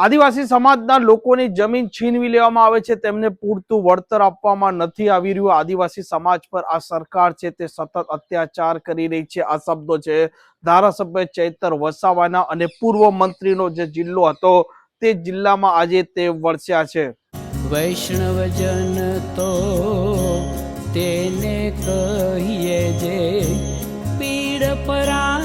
આદિવાસી સમાજના લોકોની જમીન છીનવી લેવામાં આવે છે. તેમને પૂરતું વળતર આપવામાં નથી આવી રહ્યું. આદિવાસી સમાજ પર આ સરકાર છે તે સતત અત્યાચાર કરી રહી છે. આ શબ્દો છે ધારાસભ્ય ચૈતર વસાવાના અને પૂર્વ મંત્રીનો જે જિલ્લો હતો તે જિલ્લામાં આજે તે વરસ્યા છે. વૈષ્ણવજન તો તેને કહીએ જે પીડ પરાઈ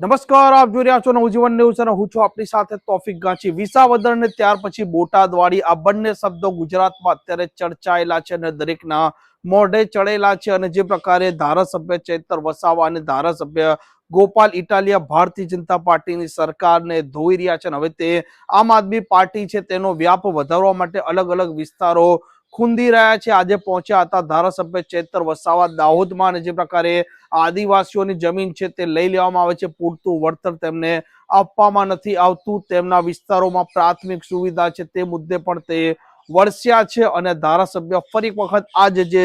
નમસ્કાર, આપ જોઈ રહ્યા છો નવજીવન ન્યૂઝ અને હું છું આપની સાથે તોફિક ગાંચી. વિસાવદર ને ત્યાર પછી બોટાદ વાળી આ બંને શબ્દો ગુજરાતમાં અત્યારે ચર્ચાયેલા છે અને દરેકના મોઢે ચડેલા છે અને જે પ્રકારે ધારાસભ્ય ચેતર વસાવા અને ધારાસભ્ય ગોપાલ ઇટાલિયા ભારતીય જનતા પાર્ટીની સરકારને ધોઈ રહ્યા છે અને હવે તે આમ આદમી પાર્ટી છે તેનો વ્યાપ વધારવા માટે અલગ અલગ વિસ્તારો ખૂંદી રહ્યા છે. આજે પહોંચ્યા હતા ધારાસભ્ય ચેતર વસાવા દાહોદમાં અને જે પ્રકારે આદિવાસીઓની જમીન છે તે લઈ લેવામાં આવે છે. પૂરતું વળતર તેમને આપવામાં નથી આવતું. તેમના વિસ્તારોમાં પ્રાથમિક સુવિધા છે તે મુદ્દે પણ તે વરસ્યા છે અને ધારાસભ્ય ફરી વખત આજે જે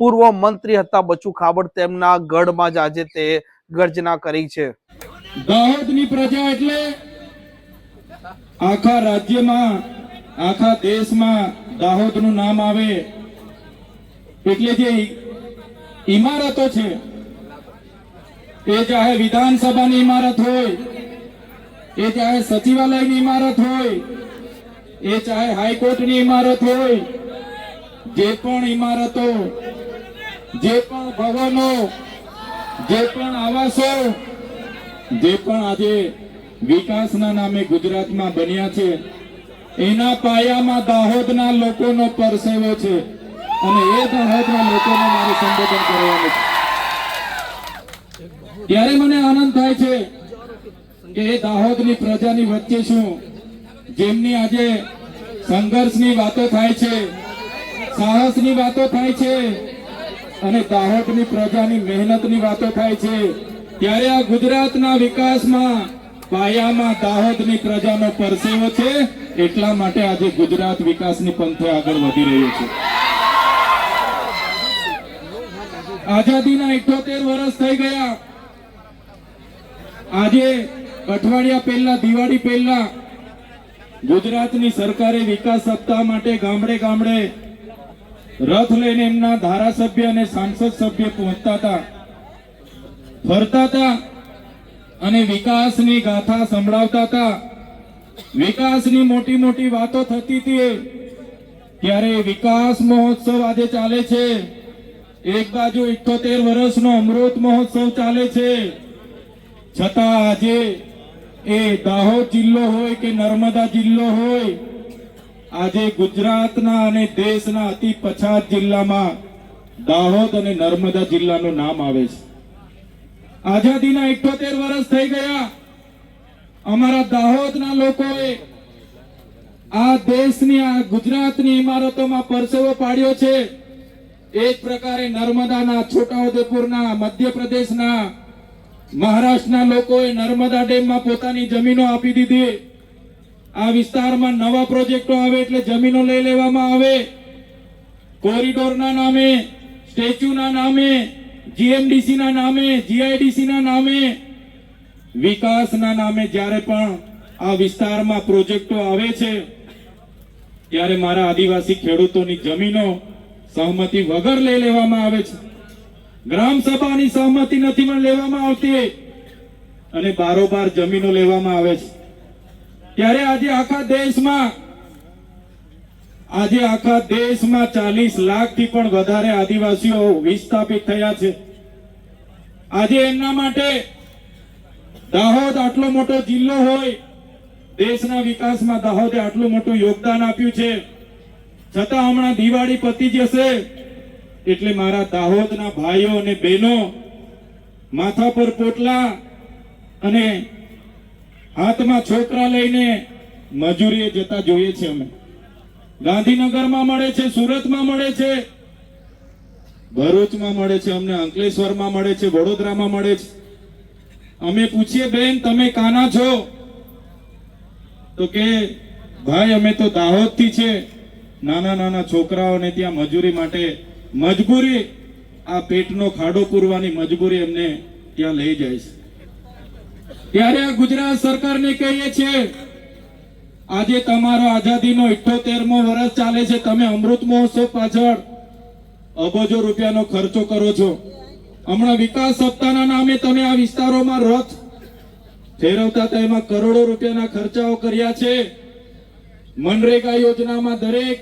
પૂર્વ મંત્રી હતા બચુ ખાબડ તેમના ગઢમાં જ આજે તે ગર્જના કરી છે. દાહોદની પ્રજા એટલે આખા રાજ્યમાં, આખા દેશમાં દાહોદનું નામ આવે, એટલે જે ઇમારતો છે, એ ચાહે વિધાનસભાની ઇમારત હોય, એ ચાહે સચિવાલયની ઇમારત હોય, એ ચાહે હાઈકોર્ટની ઇમારત હોય, જે પણ ઇમારતો જે પણ ભવનો, જે પણ આવાસો, જે પણ આજે વિકાસના નામે ગુજરાતમાં બન્યા છે એના પાયામાં દાહોદના લોકોનો પરસેવો છે. અને એ દાહોદના લોકોને મારે સંબોધન કરવાનું છે. ત્યારે મને આનંદ થાય છે કે એ દાહોદની પ્રજાની વચ્ચે છું જેમની આજે સંઘર્ષની વાતો થાય છે, સાહસની વાતો થાય છે, અને દાહોદની પ્રજાની મહેનતની વાતો થાય છે. ત્યારે આ ગુજરાતના વિકાસમાં પાયામાં દાહોદની પ્રજાનો પરસેવો છે, એટલા માટે આજે ગુજરાત વિકાસની પંથે આગળ વધી રહ્યું છે. આઝાદીના ઇઠોતેર વર્ષ થઈ ગયા. આજે અઠવાડિયા પહેલા, દિવાળી પહેલા ગુજરાતની સરકારે વિકાસ સપ્તાહ માટે ગામડે ગામડે રથ લઈને એમના ધારાસભ્ય અને સાંસદ સભ્ય પહોંચતા હતા. ફરતા હતા. અને વિકાસની ગાથા સંભળાવતા હતા. વિકાસની મોટી મોટી વાતો થતી હતી ત્યારે વિકાસ મહોત્સવ આજે ચાલે છે. એક બાજુ ઇઠોતેર વર્ષનો અમૃત મહોત્સવ ચાલે છે. છતાં આજે એ દાહોદ જિલ્લો હોય કે નર્મદા જિલ્લો હોય, આજે ગુજરાતના અને દેશના અતિ પછાત જિલ્લામાં દાહોદ અને નર્મદા જિલ્લાનું નામ આવે છે. આઝાદીના ઇઠોતેર વર્ષ થઈ ગયા. અમારા દાહોદના લોકોએ આ દેશની, આ ગુજરાતની ઇમારતોમાં પરસેવો પાડ્યો છે. એ જ પ્રકારે નર્મદાના, છોટાઉદેપુરના, મધ્યપ્રદેશના, મહારાષ્ટ્રના લોકોએ નર્મદા ડેમમાં પોતાની જમીનો આપી દીધી. આ વિસ્તારમાં નવા પ્રોજેક્ટો આવે એટલે જમીનો લઈ લેવામાં આવે. કોરિડોરના નામે, સ્ટેચ્યુના નામે જીએમડીસી ના નામે જીઆઈડીસી ના નામે, વિકાસના નામે જ્યારે પણ આ વિસ્તારમાં પ્રોજેક્ટો આવે છે, ત્યારે મારા આદિવાસી ખેડૂતોની જમીનો સહમતિ વગર લઈ લેવામાં આવે છે. ગ્રામ સભાની સહમતિ નથી પણ લેવામાં આવતી. અને બારોબાર જમીનો લેવામાં આવે છે. ત્યારે આજે આખા દેશમાં આજે આખા દેશમાં ચાલીસ લાખથી પણ વધારે આદિવાસીઓ વિસ્થાપિત થયા છે. આજે એમના માટે દાહોદ આટલો મોટો જિલ્લો હોય, દેશના વિકાસમાં દાહોદે આટલું મોટું યોગદાન આપ્યું છે. છતાં હમણાં દિવાળી પતી જશે, એટલે મારા દાહોદના ભાઈઓ અને બહેનો, માથા પર પોટલા અને હાથમાં છોકરા લઈને મજૂરીએ જતા જોઈએ છે અમે. ગાંધીનગરમાં મળે છે, સુરતમાં મળે છે, ભરૂચમાં મળે છે, અમને અંકલેશ્વરમાં મળે છે, વડોદરામાં મળે છે. અમે પૂછીએ, બેન, તમે કાના છો? તો કે, ભાઈ, અમે તો દાહોદથી છે. નાના નાના છોકરાઓને ત્યાં મજૂરી માટે મજબૂરી, આ પેટનો ખાડો પૂરવાની મજબૂરી એમને ત્યાં લઈ જાય છે. ત્યારે આ ગુજરાત સરકારને કહીએ છીએ આજે તમારો આઝાદીનો ઇઠ્ઠોતેરમો વર્ષ ચાલે છે. તમે અમૃત મહોત્સવ પાછળ અબજો રૂપિયાનો ખર્ચો કરો છો. હમણાં વિકાસ સપ્તાહના નામે તમે આ વિસ્તારોમાં રથ ફેરવતા હતા. એમાં કરોડો રૂપિયાના ખર્ચાઓ કર્યા છે. મનરેગા યોજનામાં દરેક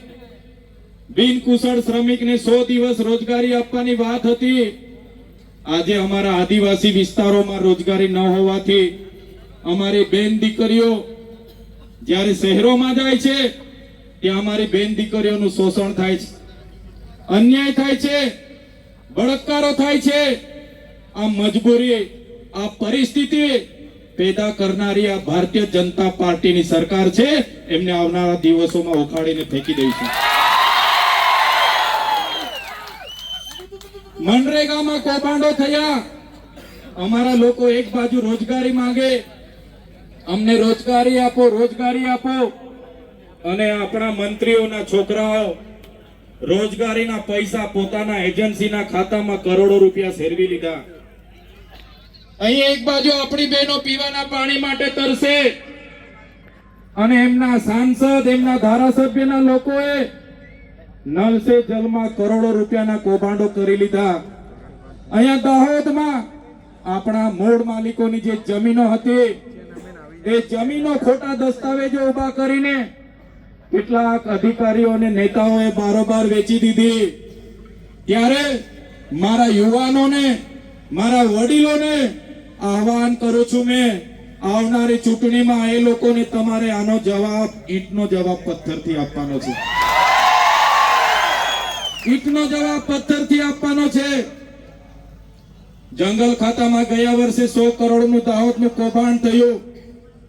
બિનકુશળ શ્રમિકને સો દિવસ રોજગારી આપવાની વાત હતી. આજે અમારા આદિવાસી વિસ્તારોમાં રોજગારી ન હોવાથી અમારી બેન દીકરીઓ જ્યારે શહેરોમાં જાય છે, ત્યાં અમારી બેન દીકરીઓનું શોષણ થાય છે, અન્યાય થાય છે, બળાત્કારો થાય છે. આ મજબૂરી આ પરિસ્થિતિ પેદા કરનારી આ ભારતીય જનતા પાર્ટીની સરકાર છે, એમને આવનારા દિવસોમાં ઉખાડીને ફેંકી દઈશું. મનરેગામાં કૌભાંડો થયા. અમારા લોકો એક બાજુ રોજગારી માંગે અમને રોજગારી આપો રોજગારી આપો. અને આપણા મંત્રીઓના છોકરાઓ રોજગારીના પૈસા પોતાના એજન્સીના ખાતામાં કરોડો રૂપિયા શેરવી લીધા. અહીં એક બાજુ આપણી બહેનો પીવાના પાણી માટે તરસે અને એમના સાંસદ, એમના ધારાસભ્યના લોકોએ નલ સે જલમાં કરોડો રૂપિયાના કૌભાંડો કરી લીધા. અહીંયા દાહોદમાં આપણા મૂળ માલિકોની જે જમીનો હતી એ જમીનો ખોટા દસ્તાવેજો ઊભા કરીને કેટલાક અધિકારીઓ અને નેતાઓએ બારોબાર વેચી દીધી. ત્યારે મારા યુવાનોને, મારા વડીલોને આહવાન કરું છું મેં, આવનારી ચૂંટણીમાં એ લોકોને તમારે આનો જવાબ, ઈંટનો જવાબ પથ્થરથી આપવાનો છે. ઈંટનો જવાબ પથ્થરથી આપવાનો છે. જંગલ ખાતામાં ગયા વર્ષે સો કરોડનું દાહોદનું કૌભાંડ થયું.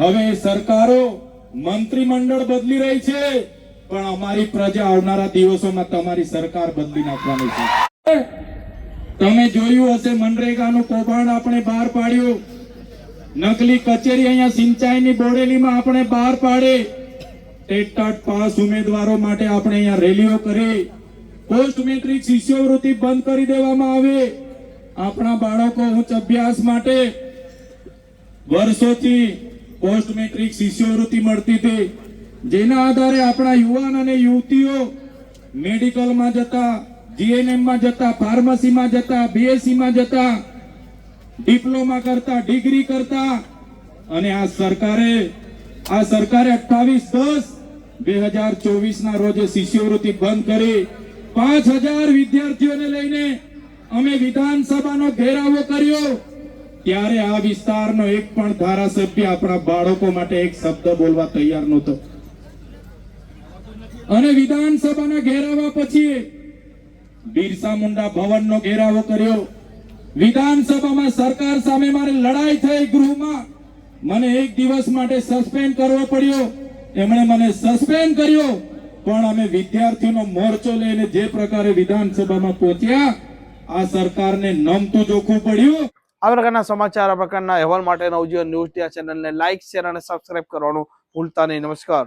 હવે સરકારો મંત્રીમંડળ બદલી રહી છે, પણ અમારી પ્રજા આવનારા દિવસોમાં તમારી સરકાર બદલી નાખવાની છે. તમે જોયું હશે, મનરેગાનું કૌભાંડ આપણે બહાર પાડ્યું. નકલી કચેરી અહીંયા સિંચાઈની બોડેલીમાં આપણે બહાર પાડી. ટેટ પાસ ઉમેદવારો માટે આપણે અહીંયા રેલીઓ કરી. પોસ્ટ મેટ્રિક શિષ્યવૃત્તિ બંધ કરી દેવામાં આવી. આપણા બાળકો ઉચ્ચ અભ્યાસ માટે વર્ષોથી પોસ્ટ મેટ્રિક શિષ્યવૃત્તિ મળતી હતી. જેના આધારે આપણા યુવાન અને યુવતીઓ મેડિકલમાં જતા જીએનએમમાં જતા, ફાર્મસીમાં જતા, બીએસસીમાં જતા, ડિપ્લોમા કરતા, ડિગ્રી કરતા અને આ સરકારે આ સરકારે અઠ્ઠાવીસ દસ બે હજાર ચોવીસ ના રોજે શિષ્યવૃત્તિ બંધ કરી. પાંચ હજાર વિદ્યાર્થીઓને લઈને અમે વિધાનસભાનો ઘેરાવો કર્યો. ત્યારે આ વિસ્તારનો એક પણ ધારાસભ્ય આપણા બાળકો માટે એક શબ્દ બોલવા તૈયાર નહોતો. અને વિધાનસભાના ઘેરાવા પછી બિરસા મુંડા ભવનનો ઘેરાવો કર્યો. વિધાનસભામાં સરકાર સામે મારે લડાઈ થઈ ગૃહમાં. મને એક દિવસ માટે સસ્પેન્ડ કરવો પડ્યો. એમણે મને સસ્પેન્ડ કર્યો. પણ અમે વિદ્યાર્થીઓનો મોરચો લઈને જે પ્રકારે વિધાનસભામાં પહોંચ્યા, આ સરકારને નમતું જોખવું પડ્યું. આ પ્રકારના સમાચાર આ પ્રકારના અહેવાલ માટે નવજીવન ન્યૂઝ આ ચેનલને લાઇક, શેર અને સબસ્ક્રાઇબ કરવાનું ભૂલતા નહીં. નમસ્કાર.